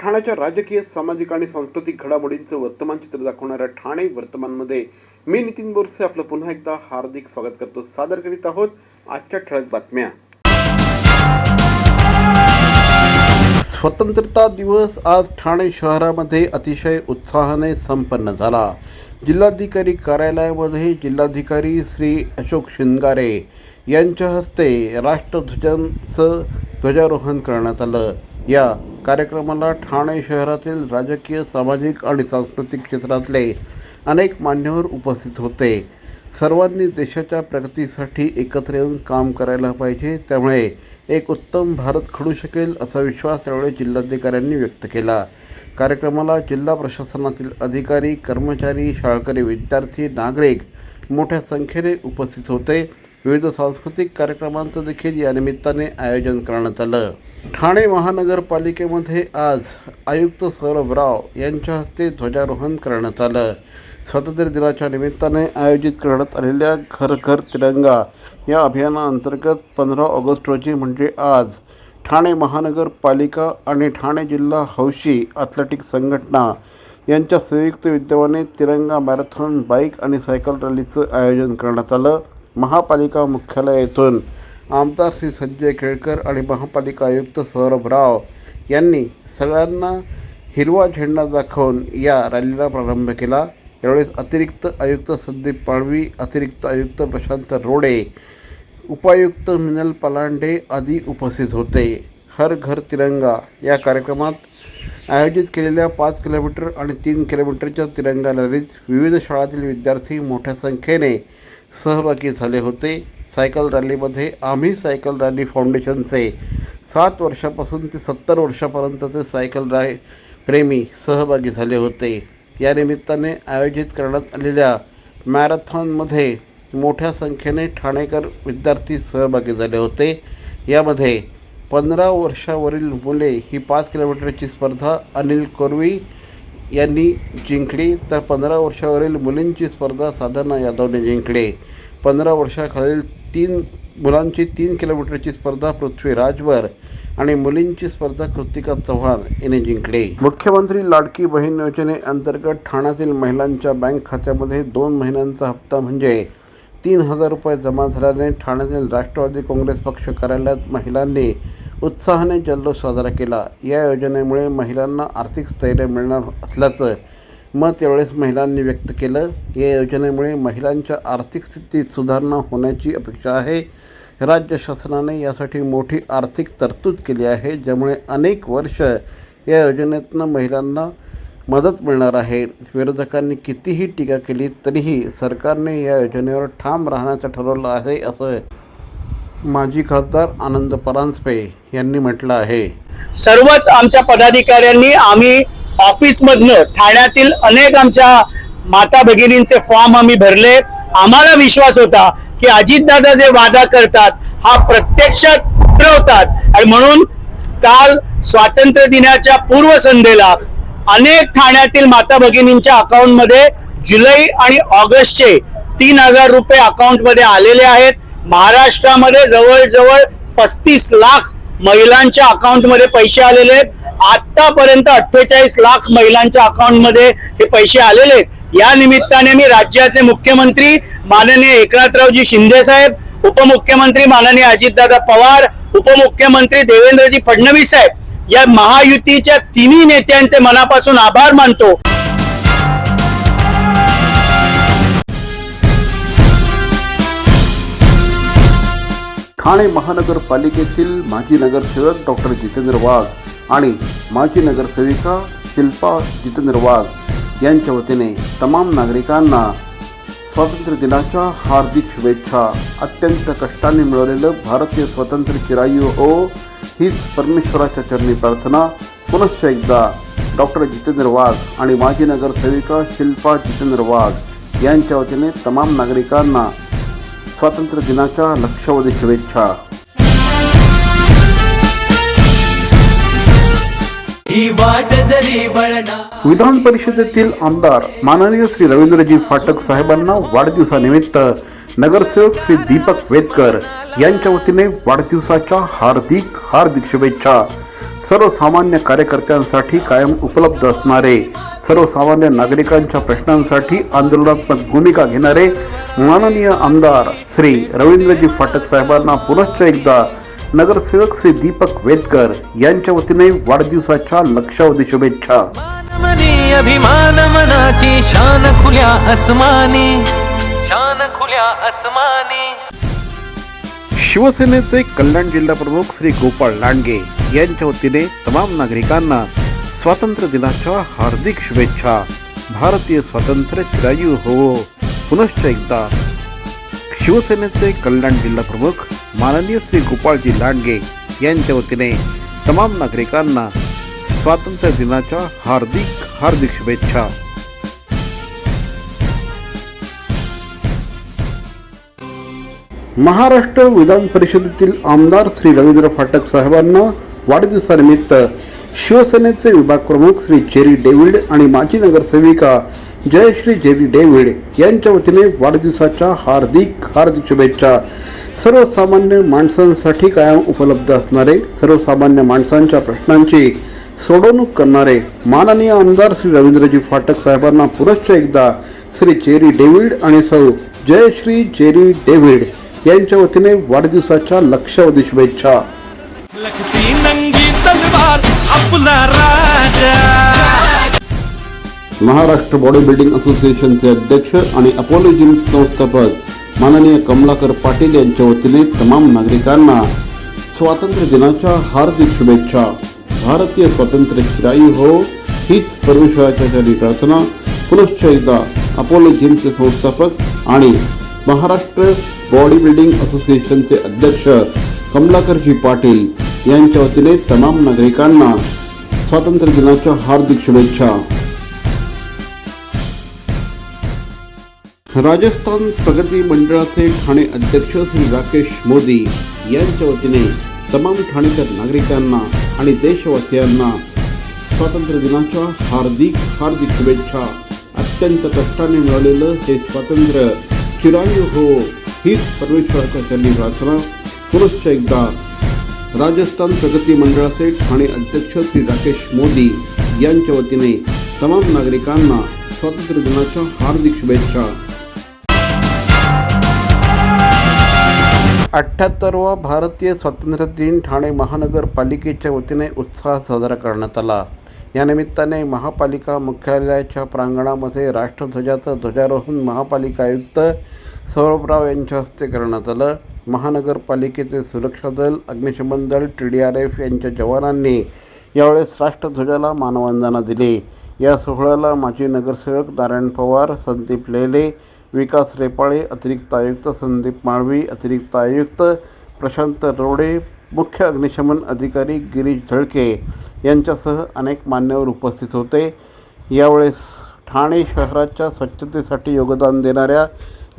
ठाण्याच्या राजकीय सामाजिक आणि सांस्कृतिक घडामोडींचं वर्तमान चित्र दाखवणाऱ्या ठाणे वर्तमानमध्ये मी नितीन बोरसे आपलं पुन्हा एकदा हार्दिक स्वागत करतो. सादर करीत आहोत आजच्या ठळक बातम्या. स्वतंत्रता दिवस आज ठाणे शहरामध्ये अतिशय उत्साहाने संपन्न झाला. जिल्हाधिकारी कार्यालयामध्ये जिल्हाधिकारी श्री अशोक शिंगारे यांच्या हस्ते राष्ट्रध्वजांचं ध्वजारोहण करण्यात आलं. या कार्यक्रमाला ठाणे शहरातील राजकीय सामाजिक आणि सांस्कृतिक क्षेत्रातले अनेक मान्यवर उपस्थित होते. सर्वांनी देशाच्या प्रगतीसाठी एकत्र येऊन काम करायला पाहिजे. त्यामुळे एक उत्तम भारत घडू शकेल असा विश्वास यावेळी जिल्हाधिकाऱ्यांनी व्यक्त केला. कार्यक्रमाला जिल्हा प्रशासनातील अधिकारी कर्मचारी शाळकरी विद्यार्थी नागरिक मोठ्या संख्येने उपस्थित होते. विविध सांस्कृतिक कार्यक्रमांचं देखील या निमित्ताने आयोजन करण्यात आलं. ठाणे महानगरपालिकेमध्ये आज आयुक्त सौरभ राव यांच्या हस्ते ध्वजारोहण करण्यात आलं. स्वातंत्र्य दिनाच्या निमित्ताने आयोजित करण्यात आलेल्या घर घर तिरंगा या अभियानाअंतर्गत पंधरा ऑगस्ट रोजी म्हणजे आज ठाणे महानगरपालिका आणि ठाणे जिल्हा हौशी ॲथलेटिक संघटना यांच्या संयुक्त विद्यमाने तिरंगा मॅरेथॉन बाईक आणि सायकल रॅलीचं आयोजन करण्यात आलं. महापालिका मुख्यालय येथून आमदार श्री संजय केळकर आणि महापालिका आयुक्त सौरभ राव यांनी सगळ्यांना हिरवा झेंडा दाखवून या रॅलीला प्रारंभ केला. यावेळेस अतिरिक्त आयुक्त संदीप पाडवी अतिरिक्त आयुक्त प्रशांत रोडे उपायुक्त मिनल पलांडे आदी उपस्थित होते. हर घर तिरंगा या कार्यक्रमात आयोजित केलेल्या पाच किलोमीटर आणि तीन किलोमीटरच्या तिरंगा रॅलीत विविध शाळातील विद्यार्थी मोठ्या संख्येने सहभागी झाले होते. सायकल रॅलीमध्ये आम्ही सायकल रॅली फाउंडेशनचे सात वर्षापासून ते सत्तर वर्षापर्यंतचे सायकल राय प्रेमी सहभागी झाले होते. या निमित्ताने आयोजित करण्यात आलेल्या मॅरेथॉनमध्ये मोठ्या संख्येने ठाणेकर विद्यार्थी सहभागी झाले होते. यामध्ये पंधरा वर्षावरील मुले ही पाच किलोमीटरची स्पर्धा अनिल कोरवी यांनी जिंकली. तर पंधरा वर्षावरील मुलींची स्पर्धा साधना यादवने जिंकली. पंधरा वर्षाखालील तीन मुलांची तीन किलोमीटरची स्पर्धा पृथ्वी राजवर आणि मुलींची स्पर्धा कृतिका चव्हाण यांनी जिंकली. मुख्यमंत्री लाडकी बहीण योजनेअंतर्गत ठाण्यातील महिलांच्या बँक खात्यामध्ये दोन महिन्यांचा हप्ता म्हणजे तीन हजार रुपये जमा झाल्याने ठाण्यातील राष्ट्रवादी काँग्रेस पक्ष कार्यालयात महिलांनी उत्साहाने जल्लोष साजरा केला. या योजनेमुळे महिलांना आर्थिक स्थैर्य मिळणार असल्याचं मत यावेळेस महिलांनी व्यक्त केलं. या योजनेमुळे महिलांच्या आर्थिक स्थितीत सुधारणा होण्याची अपेक्षा आहे. राज्य शासनाने यासाठी मोठी आर्थिक तरतूद केली आहे ज्यामुळे अनेक वर्ष या योजनेतनं महिलांना मदत मिळणार आहे. विरोधकांनी कितीही टीका केली तरीही सरकारने या योजनेवर ठाम राहण्याचं ठरवलं आहे असं माजी खासदार आनंद परांजपे यांनी म्हटलं आहे. सर्वच आमच्या पदाधिकाऱ्यांनी आम्ही ऑफिसमधनं ठाण्यातील अनेक आमच्या माता भगिनींचे फॉर्म आम्ही भरले. आम्हाला विश्वास होता की अजितदादा जे वादा करतात हा प्रत्यक्षात उतरवतात. आणि म्हणून काल स्वातंत्र्य दिनाच्या पूर्वसंध्येला अनेक ठाण्यातील माता भगिनींच्या अकाउंटमध्ये जुलै आणि ऑगस्टचे तीन हजार रुपये अकाउंटमध्ये आलेले आहेत. महाराष्ट्रामध्ये जवळजवळ पस्तीस लाख महिलांच्या अकाउंटमध्ये पैसे आलेले आहेत. आतापर्यंत अठ्ठेचाळीस लाख महिलांच्या अकाउंटमध्ये हे पैसे आलेले आहेत. या निमित्ताने मी राज्याचे मुख्यमंत्री माननीय एकनाथरावजी शिंदे साहेब उपमुख्यमंत्री माननीय अजितदादा पवार उपमुख्यमंत्री देवेंद्रजी फडणवीस साहेब या महायुतीच्या तिन्ही नेत्यांचे मनापासून आभार मानतो. ठाणे महानगरपालिकेतील माजी नगरसेवक डॉक्टर जितेंद्र वाघ आणि माजी नगरसेविका शिल्पा जितेंद्र वाघ यांच्या वतीने तमाम नागरिकांना स्वातंत्र्य दिनाच्या हार्दिक शुभेच्छा. अत्यंत कष्टाने मिळवलेलं भारतीय स्वातंत्र्य चिरायू हो हीच परमेश्वराच्या चरणी प्रार्थना. पुनश्च एकदा डॉक्टर जितेंद्र वाघ आणि माजी नगरसेविका शिल्पा जितेंद्र वाघ यांच्या वतीने तमाम नागरिकांना स्वातंत्र्य दिनाच्या लक्षावधी शुभेच्छा. विधान परिषदेतील आमदार माननीय श्री रवींद्रजी फाटक साहेबांना वाढदिवसानिमित्त नगरसेवक श्री दीपक वेदकर यांच्या वतीने वाढदिवसाच्या हार्दिक हार्दिक शुभेच्छा. सर्वसामान्य कार्यकर्त्यांसाठी कायम उपलब्ध असणारे सर्वसामान्य नागरिकांच्या प्रश्नांसाठी आंदोलनात्मक भूमिका घेणारे माननीय आमदार श्री रवींद्रजी फाटक साहेबांना पुनश्च एकदा नगरसेवक श्री दीपक वेदकर यांच्या वतीने वाढदिवसाच्या लक्षावधी शुभेच्छा. अभिमान मनाची शान खुल्या अस्मानी शान खुल्या अस्मानी शिवसेनेचे कल्याण जिल्हा प्रमुख श्री गोपाळ लांडगे यांच्या वतीने तमाम नागरिकांना स्वातंत्र्य दिनाच्या हार्दिक शुभेच्छा. भारतीय स्वातंत्र्य चिरायू हो. पुनश्च एकदा शिवसेनेचे कल्याण जिल्हा प्रमुख माननीय श्री गोपाळजी लांडगे यांच्या वतीने तमाम नागरिकांना स्वातंत्र्य दिनाच्या हार्दिक हार्दिक शुभेच्छा. महाराष्ट्र विधान परिषदेतील आमदार श्री रवींद्र फाटक साहेबांना वाढदिवसानिमित्त शिवसेनेचे विभाग प्रमुख श्री जेरी डेव्हिड आणि माजी नगरसेविका जयश्री जेरी डेव्हिड यांच्या वतीने वाढदिवसाच्या हार्दिक हार्दिक शुभेच्छा. सर्वसामान्य माणसांसाठी कायम उपलब्ध असणारे सर्वसामान्य माणसांच्या प्रश्नांची सोडवणूक करणारे माननीय आमदार श्री रवींद्रजी फाटक साहेबांना पुनश्च एकदा श्री जेरी डेव्हिड आणि सौ जयश्री जेरी डेव्हिड यांच्या वतीने वाढदिवसाच्या लक्षावधी शुभेच्छा. महाराष्ट्र बॉडी बिल्डिंग असोसिएशनचे अध्यक्ष आणि अपोलो जिम संस्थापक माननीय कमलाकर पाटील यांच्या वतीने तमाम नागरिकांना स्वातंत्र्य दिनाच्या हार्दिक शुभेच्छा. भारतीय स्वातंत्र्य चिरायू हो हीच परमेश्वराच्या चरणी प्रार्थना. पुनश्च एकदा अपोलो जिमचे संस्थापक आणि महाराष्ट्र बॉडी बिल्डिंग असोसिएशनचे अध्यक्ष कमलाकरजी पाटील यांच्या वतीने तमाम नागरिकांना स्वातंत्र्य दिनाच्या हार्दिक शुभेच्छा. राजस्थान प्रगती मंडळाचे ठाणे अध्यक्ष श्री राकेश मोदी यांच्या वतीने तमाम ठाणेकर नागरिकांना आणि देशवासियांना स्वातंत्र्य दिनाच्या हार्दिक हार्दिक शुभेच्छा. अत्यंत कष्टाने मिळालेलं हे स्वातंत्र्य चिरायू हो हीच परमेश्वराच्या त्यांनी प्रार्थना. पुरुष एकदा राजस्थान प्रगती मंडळाचे ठाणे अध्यक्ष श्री राकेश मोदी यांच्या वतीने तमाम नागरिकांना स्वातंत्र्य दिनाच्या हार्दिक शुभेच्छा. अठ्ठ्याहत्तरवा भारतीय स्वातंत्र्य दिन ठाणे महानगरपालिकेच्या वतीने उत्साहात साजरा करण्यात आला. या निमित्ताने महापालिका मुख्यालयाच्या प्रांगणामध्ये राष्ट्रध्वजाचं ध्वजारोहण महापालिका आयुक्त सौरभराव यांच्या हस्ते करण्यात आलं. महानगरपालिकेचे सुरक्षा दल अग्निशमन दल टी डी आर एफ यांच्या जवानांनी यावेळेस राष्ट्रध्वजाला मानवंदना दिली. या सोहळ्याला माजी नगरसेवक नारायण पवार संदीप लेले विकास रेपाळे अतिरिक्त आयुक्त संदीप माळवी अतिरिक्त आयुक्त प्रशांत रोडे मुख्य अग्निशमन अधिकारी गिरीश झळके यांच्यासह अनेक मान्यवर उपस्थित होते. यावेळेस ठाणे शहराच्या स्वच्छतेसाठी योगदान देणाऱ्या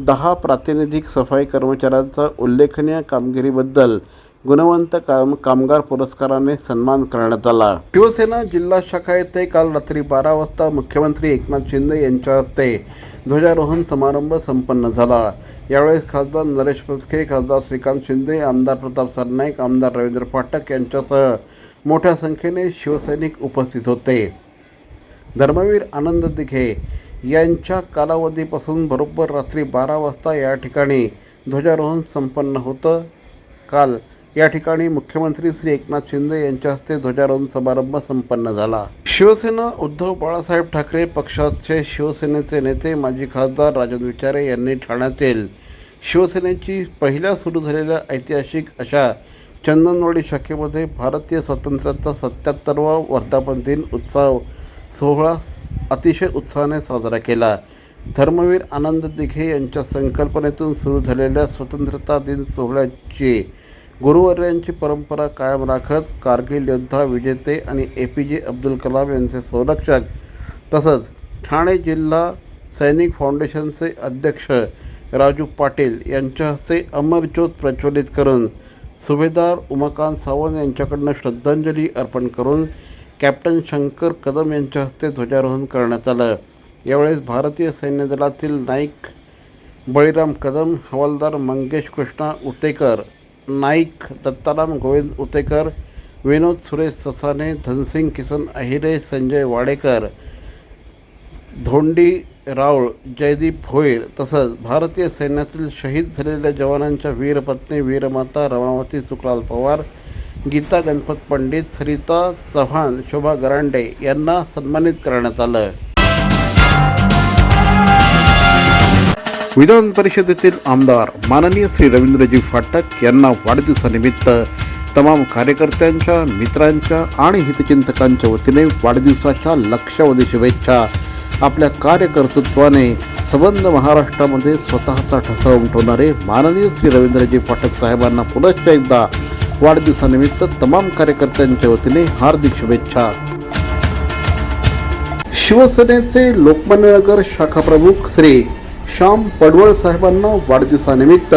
दहा प्रातिनिधिक सफाई कर्मचाऱ्यांचा उल्लेखनीय कामगिरीबद्दल गुणवंत काम कामगार पुरस्काराने सन्मान करण्यात आला. शिवसेना जिल्हा शाखा येथे काल रात्री बारा वाजता मुख्यमंत्री एकनाथ शिंदे यांच्या हस्ते ध्वजारोहण समारंभ संपन्न झाला. यावेळेस खासदार नरेश मस्के खासदार श्रीकांत शिंदे आमदार प्रताप सरनाईक आमदार रवींद्र फाटक यांच्यासह मोठ्या संख्येने शिवसैनिक उपस्थित होते. धर्मवीर आनंद दिघे यांच्या कालावधीपासून बरोबर रात्री बारा वाजता या ठिकाणी ध्वजारोहण संपन्न होतं. काल या ठिकाणी मुख्यमंत्री श्री एकनाथ शिंदे यांच्या हस्ते ध्वजारोहण समारंभ संपन्न झाला. शिवसेना उद्धव बाळासाहेब ठाकरे पक्षाचे शिवसेनेचे नेते माजी खासदार राजन विचारे यांनी ठाण्यातील शिवसेनेची पहिल्या सुरू झालेल्या ऐतिहासिक अशा चंदनवाडी शाखेमध्ये भारतीय स्वातंत्र्याचा सत्याहत्तरवा वर्धापन दिन उत्सव सोहळा अतिशय उत्साहाने साजरा केला. धर्मवीर आनंद दिघे यांच्या संकल्पनेतून सुरू झालेल्या स्वतंत्रता दिन सोहळ्याची गुरुवर्यांची परंपरा कायम राखत कारगिल योद्धा विजेते आणि ए पी जे अब्दुल कलाम यांचे संरक्षक तसंच ठाणे जिल्हा सैनिक फाउंडेशनचे अध्यक्ष राजू पाटील यांच्या हस्ते अमरज्योत प्रज्वलित करून सुभेदार उमाकांत सावंत यांच्याकडनं श्रद्धांजली अर्पण करून कॅप्टन शंकर कदम यांच्या हस्ते ध्वजारोहण करण्यात आलं. यावेळेस भारतीय सैन्य दलातील नाईक बळीराम कदम हवालदार मंगेश कृष्णा उतेकर नाईक दत्ताराम गोविंद उतेकर विनोद सुरेश ससाने धनसिंग किसन अहिरे संजय वाडेकर धोंडी राऊळ जयदीप भोईर तसंच भारतीय सैन्यातील शहीद झालेल्या जवानांच्या वीरपत्नी वीरमाता रमावती सुकलाल पवार गीता गणपत पंडित सरिता चव्हाण शोभा गरांडे यांना सन्मानित करण्यात आलं. विधान परिषदेतील आमदार माननीय श्री रवींद्रजी फाटक यांना वाढदिवसानिमित्त तमाम कार्यकर्त्यांच्या मित्रांच्या आणि हितचिंतकांच्या वतीने वाढदिवसाच्या लक्षावधी शुभेच्छा. आपल्या कार्यकर्तृत्वाने संबंध महाराष्ट्रामध्ये स्वतःचा ठसा उमटवणारे माननीय श्री रवींद्रजी फाटक साहेबांना पुनश्च एकदा वाढदिवसानिमित्त तमाम कार्यकर्त्यांच्या वतीने हार्दिक शुभेच्छा. शिवसेनेचे लोकमान्यनगर शाखा प्रमुख श्री श्याम पडवळ साहेबांना वाढदिवसानिमित्त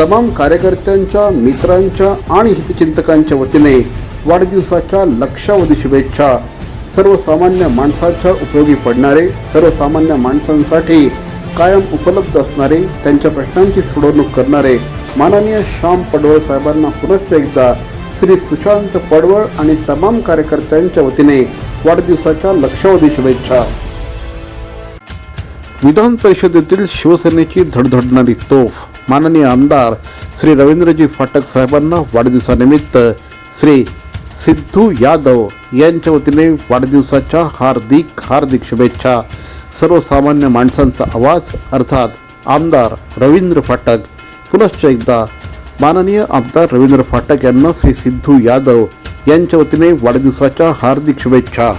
तमाम कार्यकर्त्यांच्या मित्रांच्या आणि हितचिंतकांच्या वतीने वाढदिवसाच्या लक्षावधी शुभेच्छा. सर्वसामान्य माणसाच्या उपयोगी पडणारे सर्वसामान्य माणसांसाठी कायम उपलब्ध असणारे त्यांच्या प्रश्नांची सोडवणूक करणारे माननीय श्याम पडवळ साहेबांना पुनश्च एकदा श्री सुशांत पडवळ आणि तमाम कार्यकर्त्यांच्या वतीने वाढदिवसाच्या लक्षावधी शुभेच्छा. विधान परिषदेतील शिवसेनेची धडधडणारी तोफ माननीय आमदार श्री रवींद्रजी फाटक साहेबांना वाढदिवसानिमित्त श्री सिद्धू यादव यांच्या वतीने वाढदिवसाच्या हार्दिक हार्दिक शुभेच्छा. सर्वसामान्य माणसांचा आवाज अर्थात आमदार रवींद्र फाटक. पुनश्च एकदा माननीय आमदार रवींद्र फाटक यांना श्री सिद्धू यादव यांच्या वतीने वाढदिवसाच्या हार्दिक शुभेच्छा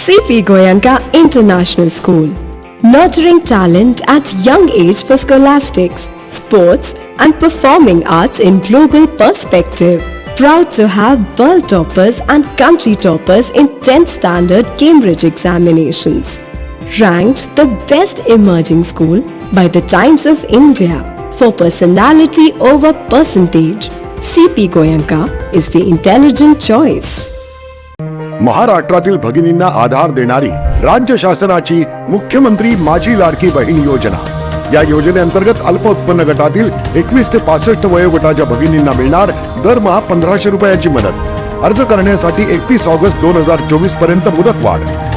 CP Goyanka International School. Nurturing talent at young age for scholastics, sports, and performing arts in global perspective. Proud to have world toppers and country toppers in 10th standard Cambridge examinations. Ranked the best emerging school by the Times of India for personality over percentage. CP Goyanka is the intelligent choice. महाराष्ट्रातील भगिनींना आधार देणारी राज्य शासनाची मुख्यमंत्री माझी लाडकी बहीण योजना या योजनेअंतर्गत अल्प उत्पन्न गटातील एकवीस ते पासष्ट वयोगटाच्या भगिनींना मिळणार दरमहा पंधराशे रुपयाची मदत अर्ज करण्यासाठी एकतीस ऑगस्ट दोन हजार चोवीसपर्यंत मुदतवाढ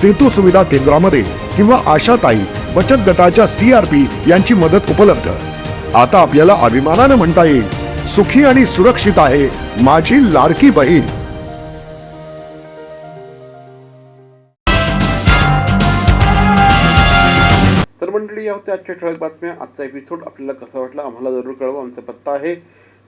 सेतू सुविधा केंद्रामध्ये किंवा आशाताई बचत गटाच्या सीआरपी यांची मदत उपलब्ध. आता आपल्याला अभिमानानं म्हणता येईल सुखी आणि सुरक्षित आहे माझी लाडकी बहीण. तर मंडळी या होत्या आजच्या ठळक बातम्या. आजचा एपिसोड आपल्याला कसा वाटला आम्हाला जरूर कळवा. आमचा पत्ता आहे